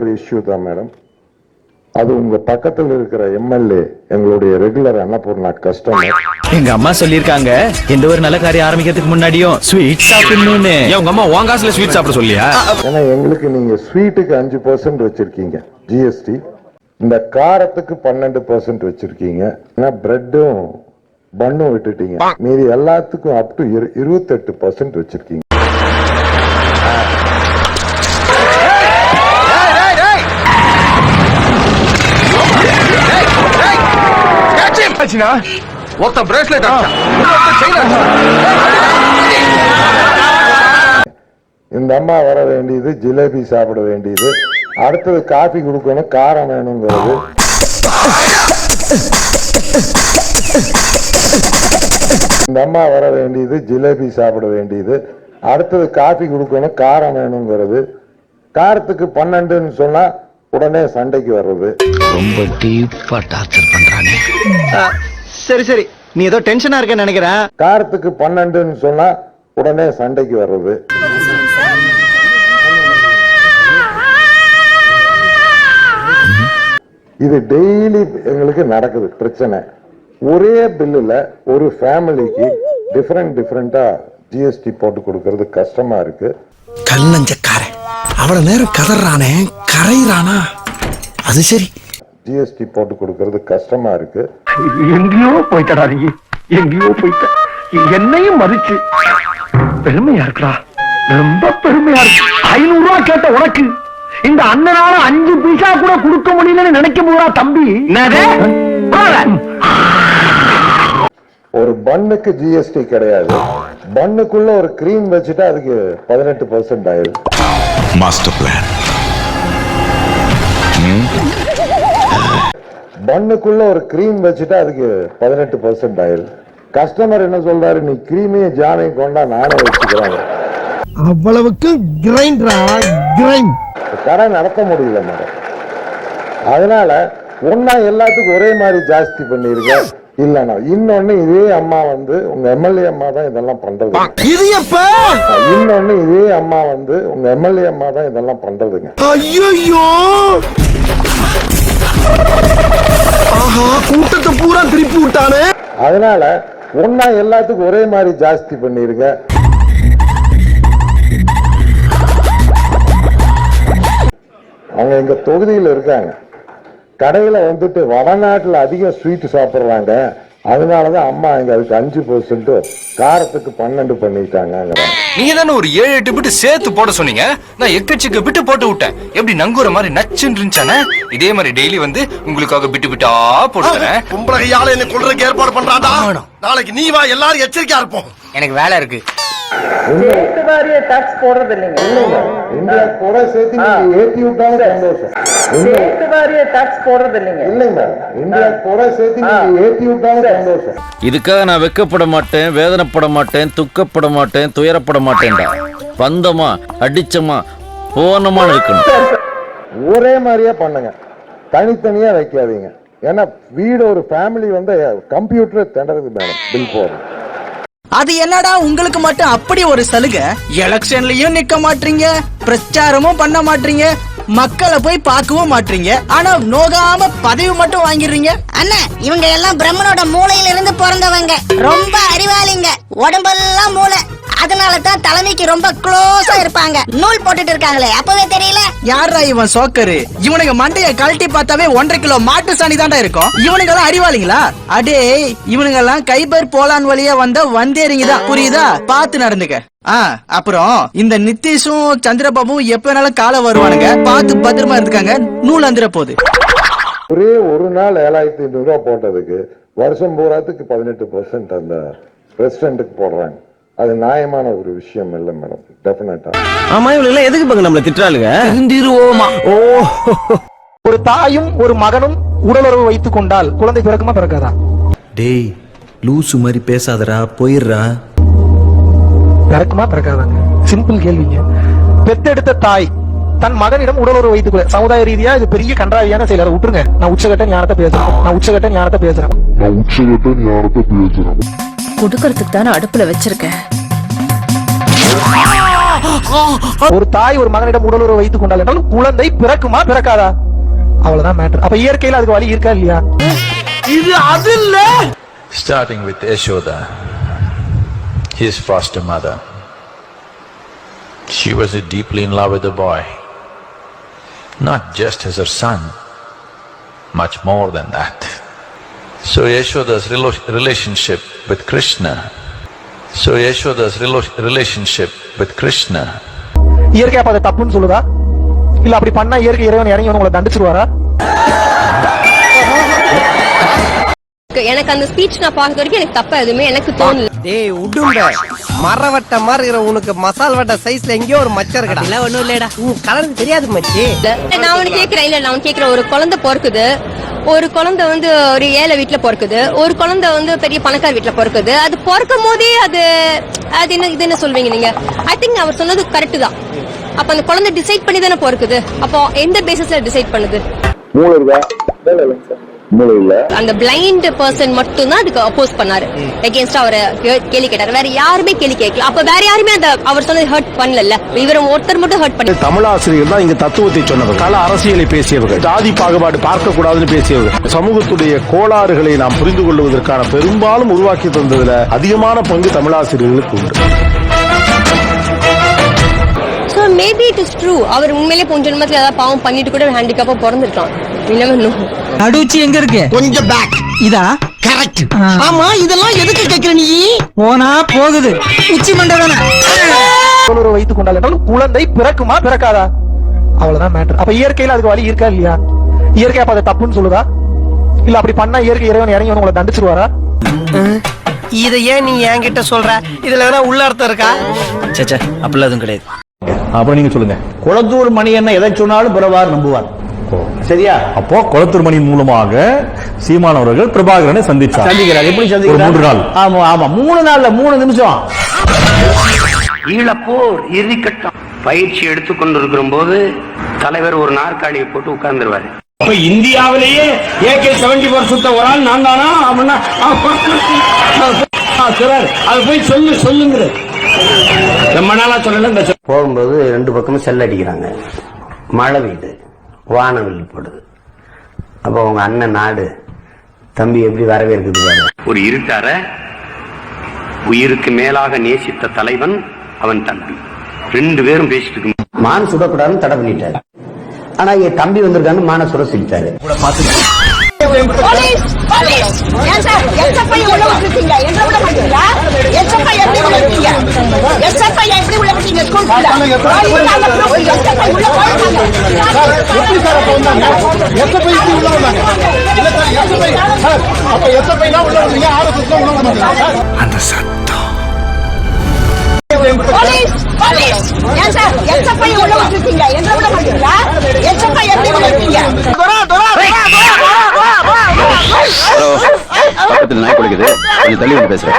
ஒரு இஷ்யூ தான் மேடம் அது உங்க பக்கத்தில் இருக்கிற எம்எல்ஏ எங்களுடைய ரெகுலர் அன்னபூர்ணா கஸ்டமர் எங்க அம்மா சொல்லிருக்காங்க எந்த ஒரு நல்ல காரியம் ஆரம்பிக்கிறதுக்கு முன்னாடியும் ஸ்வீட் சாப்பிடணும்னு. உங்க அம்மா உன் காசுல ஸ்வீட் சாப்பிட சொல்லியா? ஏன்னா எங்களுக்கு நீங்க ஸ்வீட்டுக்கு அஞ்சு பர்சன்ட் வச்சிருக்கீங்க ஜிஎஸ்டி இந்த காரத்துக்கு பன்னெண்டு பர்சன்ட் வச்சிருக்கீங்க ஏன்னா பிரெட்டும் பண்ணும் விட்டுட்டீங்க. மீதி எல்லாத்துக்கும் அப் டு இருபத்தெட்டு பர்சன்ட் வச்சிருக்கீங்க. ஒருத்த பிரேஸ்லெட் இந்த அம்மா வர வேண்டியது ஜிலேபி சாப்பிட வேண்டியது. அடுத்தது காஃபி கொடுக்கணும் காரம் வேணுங்கிறது. இந்த அம்மா வர வேண்டியது ஜிலேபி சாப்பிட வேண்டியது. அடுத்தது காஃபி கொடுக்கணும் காரம் வேணுங்கிறது. காரத்துக்கு பன்னெண்டுன்னு சொன்னா உடனே சண்டைக்கு வர்றது. ரொம்ப டீப்பா டார்ச்சர் பண்றானே. சரி சரி. நீ ஏதோ டென்ஷனா இருக்கேன்னு நினைக்கிறேன். காரத்துக்கு பன்னெண்டுன்னு சொன்னா உடனே சண்டைக்கு வர்றது. இது டெய்லி எங்களுக்கு நடக்குது பிரச்சனை. ஒரே பில்லுல ஒரு ஃபேமிலிக்கு டிஃப்ரெண்ட் டிஃப்ரெண்டா ஜிஎஸ்டி போட்டு கொடுக்கறது கஷ்டமா இருக்கு. கல்லஞ்சக்காரன் அவ்வளவு நேரம் கதறானே கரையிறானா? அது சரி. ஜிஎஸ்டி போட்டு கொடுக்கறது கஷ்டமா இருக்கு. எங்கேயோ போயிட்டடா நீ எங்கேயோ போயிட்ட. என்னையும் மதிச்சு. பெருமையா இருக்குடா. ரொம்ப பெருமையா இருக்கு. ஐநூறு ரூபாய் கேட்ட உனக்கு. இந்த அண்ணனால அஞ்சு பைசா கூட கொடுக்க முடியலன்னு நினைக்க போதா தம்பி? ஒரு பன்னுக்கு ஜிஎஸ்டி கிடையாது. பன்னுக்குள்ள ஒரு கிரீம் வச்சுட்டா அதுக்கு பதினெட்டு பர்சன்ட் ஆயிடுது மாஸ்டர் பிளான் பன்னுக்குள்ள ஒரு கிரீம் வச்சுட்டா அதுக்கு பதினெட்டு பர்சன்ட் ஆயிடுது கஸ்டமர் என்ன சொல்றாரு? நீ கிரீமையும் ஜாமையும் கொண்டா நானே வச்சுக்கிறேன். அவ்வளவுக்கு கிரைண்டரா கிரைண்ட் கடை நடத்த முடியல மேடம். அதனால ஒன்னா எல்லாத்துக்கும் ஒரே மாதிரி ஜாஸ்தி பண்ணிருக்க. இல்லைண்ணா இன்னொன்னு இதே அம்மா வந்து உங்க எம்எல்ஏ அம்மா தான் இதெல்லாம் பண்றது இது எப்ப? இன்னொன்னு இதே அம்மா வந்து உங்க எம்எல்ஏ அம்மா தான் இதெல்லாம் பண்றதுங்க. ஐயோ ஆஹா கூட்டத்தை பூரா திருப்பி விட்டானே. அதனால ஒன்னா எல்லாத்துக்கும் ஒரே மாதிரி ஜாஸ்தி பண்ணிருங்க அவங்க எங்க தொகுதியில் இருக்காங்க. கடையில் வந்துட்டு வடநாட்டில் அதிகம் ஸ்வீட் சாப்பிட்றாங்க. அதனாலதான் அம்மா இங்க அதுக்கு அஞ்சு பர்சன்ட் காரத்துக்கு பன்னெண்டு பண்ணிட்டாங்க நீங்க தானே ஒரு ஏழு எட்டு பிட்டு சேர்த்து போட சொன்னீங்க? நான் எக்கச்சக்க பிட்டு போட்டு விட்டேன். எப்படி நங்குற மாதிரி நச்சுன்னு இருந்துச்சானே? இதே மாதிரி டெய்லி வந்து உங்களுக்காக பிட்டு பிட்டா போட்டு தரேன். பொம்பளை கையால என்ன கொள்றதுக்கு ஏற்பாடு பண்றான்டா. நாளைக்கு நீ வா எல்லாரும் எச்சரிக்கையா இருப்போம். எனக்கு வேலை இருக்கு. டாக்ஸ் போடுறது இல்லைங்க. இந்தியா கூட சேர்த்து நீங்க ஏத்தி சந்தோஷம். டாக்ஸ் போடுறது இல்லைங்க. இல்லைங்க இந்தியா கூட சேர்த்து நீங்க ஏத்தி விட்டாலும் சந்தோஷம். இதுக்காக நான் வெக்கப்பட மாட்டேன் வேதனைப்பட மாட்டேன் துக்கப்பட மாட்டேன் துயரப்பட மாட்டேன்டா. பந்தமா அடிச்சமா போனமா இருக்கணும். ஒரே மாதிரியே பண்ணுங்க. தனித்தனியா வைக்காதீங்க. ஏன்னா வீடு ஒரு ஃபேமிலி வந்து கம்ப்யூட்டர் திணறது மேடம். பில் போடுறது அது என்னடா உங்களுக்கு மட்டும் அப்படி ஒரு சலுகை? எலெக்ஷன்லயும் நிக்க மாட்டீங்க பிரச்சாரமும் பண்ண மாட்டீங்க மக்களை போய் பார்க்கவும் மாட்டீங்க. ஆனா நோகாம பதவி மட்டும் வாங்கிடுறீங்க. அண்ணா இவங்க எல்லாம் பிரம்மனோட மூளையில இருந்து பிறந்தவங்க. ரொம்ப அறிவாளிங்க. உடம்பெல்லாம் மூளை. அதனால தான் தலைமைக்கு ரொம்ப க்ளோஸா இருப்பாங்க. நூல் போட்டுட்டு இருக்காங்களே அப்பவே தெரியல. யாரா இவன் சோக்கரு? இவனுங்க மண்டைய கழட்டி பார்த்தாவே ஒன்றரை கிலோ மாட்டு சாணி தாண்டா இருக்கும். இவனுங்க எல்லாம் அறிவாளிங்களா? அடே இவனுங்க எல்லாம் கைபர் போலான் வழியா வந்த வந்தேறிங்க தான் புரியுதா? பார்த்து நடந்துக்க. ஆ அப்புறம் இந்த நிதிஷும் சந்திரபாபும் எப்ப வேணாலும் காலை வருவானுங்க. பார்த்து பத்திரமா இருந்துக்காங்க. நூல் அந்துற போகுது. ஒரே ஒரு நாள் ஏழாயிரத்தி ஐநூறு ரூபா போட்டதுக்கு வருஷம் பூராத்துக்கு பதினெட்டு பர்சன்ட் அந்த பிரசிடென்ட்டுக்கு போடுறாங்க. அது நியாயமான ஒரு விஷயம் இல்லை மேடம். டெஃபினட்டா ஆமா இவங்க எல்லாம் எதுக்கு பாங்க நம்மள திட்டுறாளுங்க திருந்திருவோமா ஓ. ஒரு தாயும் ஒரு மகனும் உடலுறவு வைத்துக் கொண்டால் குழந்தை பிறக்குமா பிறக்காதா? டேய் லூசு மாதிரி பேசாதடா போயிடுறா. பிறக்குமா பிறக்காதாங்க? சிம்பிள் கேள்விங்க. பெத்தெடுத்த தாய் தன் மகனிடம் உடலுறவு வைத்துக் கொள்ள சமுதாய ரீதியா இது பெரிய கன்றாவியான செயல். அதை விட்டுருங்க. நான் உச்சகட்ட ஞானத்தை பேசுறேன். நான் உச்சகட்ட ஞானத்தை பேசுறேன். கொடுக்கறதுக்கு தானே அடுப்புல வச்சிருக்கேன் ஒரு தாய் ஒரு மகனிடம் உடலுறவு வைத்துக் கொண்டால் என்றால் குழந்தை பிறக்குமா பிறக்காதா அவ்வளவுதான் மேட்டர் அப்ப இயற்கையில அதுக்கு வழி இருக்கா இல்லையா இது அது இல்ல Starting with Yashoda, his foster mother. She was deeply in love with the boy. Not just as her son, much more than that. So Yashoda's relationship with Krishna. So Yashoda's relationship with Krishna இயற்கை அப்ப அதை தப்புன்னு சொல்லுதா இல்ல அப்படி பண்ணா இயற்கை இறைவன் இறங்கி உங்களை தண்டிச்சிருவாரா எனக்கு அந்த ஸ்பீச் நான் பார்த்த வரைக்கும் எனக்கு தப்பா எதுவுமே எனக்கு தோணல. டேய் உடும்ப. மரவட்ட மாதிரி இருக்கிற உனக்கு. மசால் வட்ட சைஸ்ல எங்கேயோ ஒரு மச்சம் இருக்கடா. இல்ல ஒண்ணும் இல்லடா உன் கலர் தெரியாது மச்சி. நான் உனக்கு கேக்குறேன். இல்ல நான் கேக்குறேன். ஒரு குழந்தை பிறக்குது. ஒரு குழந்தை வந்து ஒரு ஏழை வீட்டுல பிறக்குது. ஒரு குழந்தை வந்து பெரிய பணக்கார வீட்டுல பிறக்குது. அது பிறக்கும் போதே அது அது என்ன இது என்ன சொல்வீங்க நீங்க? ஐ திங்க் அவர் சொன்னது கரெக்ட் தான். அப்ப அந்த குழந்தை டிசைட் பண்ணி தானே பிறக்குது. அப்போ எந்த பேசிஸ்ல டிசைட் பண்ணுது? மூளை இருக்கா மூளை இல்ல அந்த பிளைண்ட் பர்சன் மட்டும் தான் அதுக்கு அப்போஸ் பண்ணாரு. எகேன்ஸ்ட் அவர் கேள்வி கேட்டாரு. வேற யாருமே கேள்வி கேட்கல. அப்ப வேற யாருமே அந்த அவர் சொன்னது ஹர்ட் பண்ணல இவரை ஒருத்தர் மட்டும் ஹர்ட் பண்ணி தமிழாசிரியர் தான் இங்க தத்துவத்தை சொன்னவர். கள அரசியலை பேசியவர்கள். ஜாதி பாகுபாடு பார்க்க கூடாதுன்னு பேசியவர்கள். சமூகத்துடைய கோளாறுகளை நாம் புரிந்து கொள்வதற்கான பெரும்பாலும் உருவாக்கி தந்ததுல அதிகமான பங்கு தமிழாசிரியர்களுக்கு உண்டு. So maybe it is true அவர் உண்மையிலே போன ஜென்மத்துல ஏதாவது பாவம் பண்ணிட்டு கூட ஹேண்டிகேப்பா பிறந்திருக்கலாம். இன்னும் நடுச்சி எங்க இருக்கு? கொஞ்சம் பேக் இதா? கரெக்ட் ஆமா இதெல்லாம் எதுக்கு கேக்குற நீ? போனா போகுது. உச்சி மண்டை தானே? வைத்துக் கொண்டால் என்றால் குழந்தை பிறக்குமா பிறக்காதா? அவ்வளவுதான் மேட்டர் அப்ப இயற்கையில அதுக்கு வழி இருக்கா இல்லையா? இயற்கை அப்ப அதை தப்புன்னு சொல்லுதா? இல்ல அப்படி பண்ணா இயற்கை இறைவன் இறங்கி உங்களை தண்டிச்சிருவாரா? இத ஏன் நீ என்கிட்ட சொல்ற? இதுல வேணா உள்ள அர்த்தம் இருக்கா? சேச்சே அப்படிலாம் எதுவும் கிடையாது. அப்ப நீங்க சொல்லுங்க. குளத்தூர் மணி என்ன எதை சொன்னாலும் பிறவார் நம்புவார். சரியா? அப்போ குளத்தூர் மணி மூலமாக சீமான் அவர்கள் பிரபாகரனை சந்திச்சார். சந்திக்கிறார். எப்படி ஒரு சந்திக்கிறார்? மூன்று நாள். ஆமா ஆமா. மூணு நாள்ல மூணு நிமிஷம். ஈழப்போர் இறுதிக்கட்டம். பயிற்சி எடுத்துக் கொண்டிருக்கிற போது தலைவர் ஒரு நாற்காலியை போட்டு உட்கார்ந்துருவாரு. இப்ப இந்தியாவிலேயே ஏகே செவன்டி போர் சுத்த ஒரு ஆள் நான் தானா? அப்படின்னா சொல்றாரு. அது போய் சொல்லு சொல்லுங்கிற ரொம்ப நாளா சொல்லல இந்த போகும்போது ரெண்டு பக்கமும் செல் அடிக்கிறாங்க மழை பெய்யுது. வானவில் போடுது. அப்போ உங்க அண்ணன் நாடு தம்பி எப்படி வரவேற்குது பாரு. ஒரு இருட்டார உயிருக்கு மேலாக நேசித்த தலைவன் அவன் தம்பி. ரெண்டு பேரும் பேசிட்டு இருக்கு மான் சுடக்கூடாதுன்னு தடை பண்ணிட்டாரு. ஆனா என் தம்பி வந்திருக்கான்னு மான சுட சொல்லிட்டாரு. போலீஸ் எப்படி சார் அப்ப வந்தாங்க? எஸ்எஃப்ஐ உள்ள வந்தாங்க? இல்ல சார் எஸ்எஃப்ஐ சார் அப்ப எஸ்எஃப்ஐ தான் உள்ள வந்தீங்க? ஆர்எஸ்எஸ் உள்ள வந்தீங்க சார்? அந்த சத்தம். Police police. ஏன் சார் எஸ்எஃப்ஐ உள்ள விட்டுட்டீங்க எங்க விட மாட்டீங்களா எஸ்எஃப்ஐ எப்படி உள்ள விட்டீங்க பக்கத்துல நாய் குளிக்குது. கொஞ்சம் தள்ளி வந்து பேசுறேன்.